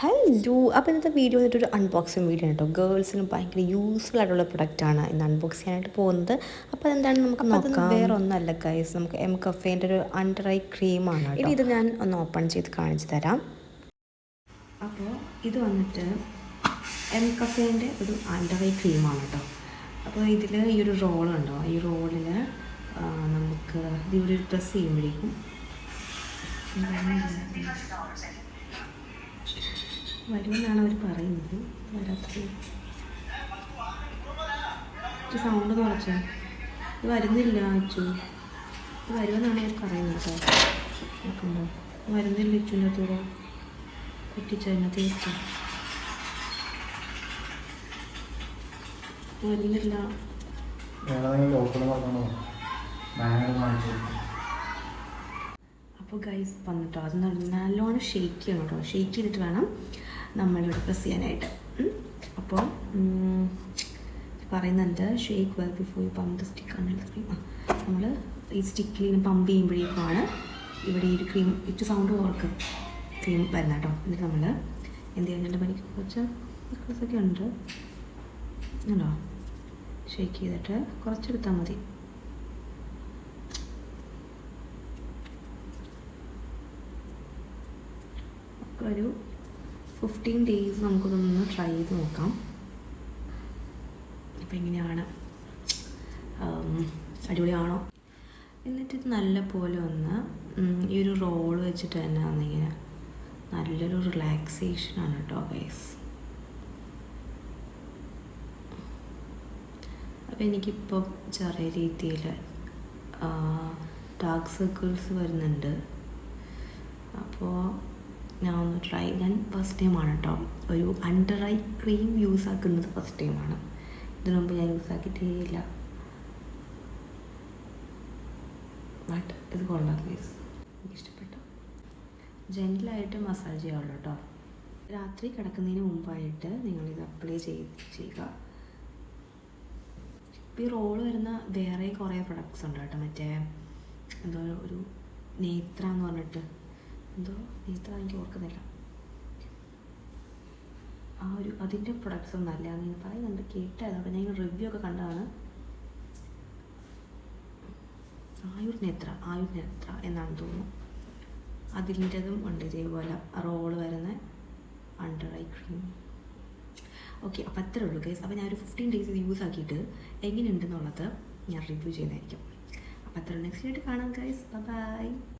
Hello അപ്പോൾ ഇന്നത്തെ video വന്നിട്ട് ഒരു അൺബോക്സിങ് വീഡിയോ ആണ് കേട്ടോ. ഗേൾസിന് ഭയങ്കര യൂസ്ഫുൾ ആയിട്ടുള്ള പ്രൊഡക്റ്റാണ് ഇന്ന് അൺബോക്സ് ചെയ്യാനായിട്ട് പോകുന്നത്. അപ്പോൾ അതെന്താണ് നമുക്ക് നോക്കാം. വേറെ ഒന്നല്ല ഗൈസ് നമുക്ക് എം കഫേന്റെ ഒരു അണ്ടർ ഐ ക്രീമാണ് ഇനി ഇത് ഞാൻ ഒന്ന് ഓപ്പൺ ചെയ്ത് കാണിച്ചു തരാം. അപ്പോൾ ഇത് വന്നിട്ട് എം കഫേന്റെ ഒരു അണ്ടർ ഐ ക്രീമാണ് കേട്ടോ. അപ്പോൾ ഇതിൽ ഈ ഒരു റോളുണ്ടോ ഈ റോളിൽ നമുക്ക് ഇതിവിടെ പ്രസ് ചെയ്യുമ്പോഴേക്കും വരുമെന്നാണ് അവർ പറയുന്നത്. വരാത്തത്. സൗണ്ട് കുറച്ചാ ഇത് വരുന്നില്ല അച്ചു. ഇത് വരുമെന്നാണ് അവർ പറയുന്നത് കേട്ടോ. നോക്കുമ്പോൾ വരുന്നില്ല അച്ചുവിന്റെ തുക പറ്റിച്ചതിനെ തീർച്ച വരുന്നില്ല. അപ്പോൾ ഗൈസ് വന്നിട്ടോ. അത് നല്ല- നല്ലോണം ഷെയ്ക്ക് ചെയ്യണം കേട്ടോ. ഷെയ്ക്ക് ചെയ്തിട്ട് വേണം നമ്മളിവിടെ പ്രസ് ചെയ്യാനായിട്ട്. അപ്പോൾ പറയുന്നുണ്ട് shake well before you pump stick ആണ് ക്രീം നമ്മൾ ഈ സ്റ്റിക്കിൽ ഇങ്ങനെ പമ്പ് ചെയ്യുമ്പോഴേക്കുമാണ് ഇവിടെ ഈ ഒരു ക്രീം ഇറ്റ് സൗണ്ട് ഓർക്ക് ക്രീം വരുന്ന കേട്ടോ. എന്നിട്ട് നമ്മൾ എന്ത് ചെയ്യുന്നുണ്ട്? പനിക്ക് കുറച്ച് ഒക്കെ ഉണ്ട്. ഉണ്ടോ? ഷേക്ക് ചെയ്തിട്ട് കുറച്ചെടുത്താൽ മതി. ഒരു ഫിഫ്റ്റീൻ ഡേയ്സ് നമുക്കിതൊന്ന് ട്രൈ ചെയ്ത് നോക്കാം. അപ്പം എങ്ങനെയാണ്? അടിപൊളിയാണോ? എന്നിട്ട് ഇത് നല്ല പോലെ ഒന്ന് ഈ ഒരു റോൾ വെച്ചിട്ട് തന്നെ വന്നിങ്ങനെ നല്ലൊരു റിലാക്സേഷനാണ് കേട്ടോ ഗൈസ് അപ്പോൾ എനിക്കിപ്പോൾ ചെറിയ രീതിയിൽ ഡാർക്ക് സർക്കിൾസ് വരുന്നുണ്ട്. അപ്പോൾ ഞാൻ ഒന്ന് ട്രൈ ഞാൻ ഫസ്റ്റ് ടൈമാണ് കേട്ടോ ഒരു അണ്ടർ ഐ ക്രീം യൂസ് ആക്കുന്നത് ഫസ്റ്റ് ടൈമാണ് ഇതിനു മുമ്പ് ഞാൻ യൂസ് ആക്കിയിട്ടേ ഇല്ല ബട്ട് ഇത് കൊള്ളാം പ്ലീസ് എനിക്കിഷ്ടപ്പെട്ടു. ജെന്റിലായിട്ട് മസാജ് ചെയ്യാവുള്ളൂ കേട്ടോ രാത്രി കിടക്കുന്നതിന് മുമ്പായിട്ട് നിങ്ങളിത് അപ്ലൈ ചെയ്ത് ചെയ്യുക. ഈ റോൾ വരുന്ന വേറെ കുറേ പ്രൊഡക്ട്സ് ഉണ്ട് കേട്ടോ. മറ്റേ എന്തോ ഒരു നേത്ര എന്ന് പറഞ്ഞിട്ട് എന്തോ ഇത്ര എനിക്ക് ഓർക്കുന്നില്ല. ആ ഒരു അതിന്റെ പ്രൊഡക്ട്സ് ഒന്നും അല്ല എന്ന് പറയുന്നുണ്ട്. കേട്ടായിരുന്നു അപ്പോൾ ഞാൻ റിവ്യൂ ഒക്കെ കണ്ടതാണ്. ആയുർ നേത്ര ആയുർ നേത്ര എന്നാണ് തോന്നുന്നു. അതിന്റെതും ഉണ്ട് ഇതേപോലെ റോൾ വരുന്ന അണ്ടർ ഐ ക്രീം ഓക്കെ അപ്പോൾ അത്രേ ഉള്ളൂ ഗൈസ് അപ്പോൾ ഞാനൊരു ഫിഫ്റ്റീൻ ഡേയ്സ് യൂസ് ആക്കിയിട്ട് എങ്ങനെയുണ്ടെന്നുള്ളത് ഞാൻ റിവ്യൂ ചെയ്യുന്നതായിരിക്കും. അപ്പോൾ അത്ര നെക്സ്റ്റ് ആയിട്ട് കാണാം ഗൈസ് ബൈ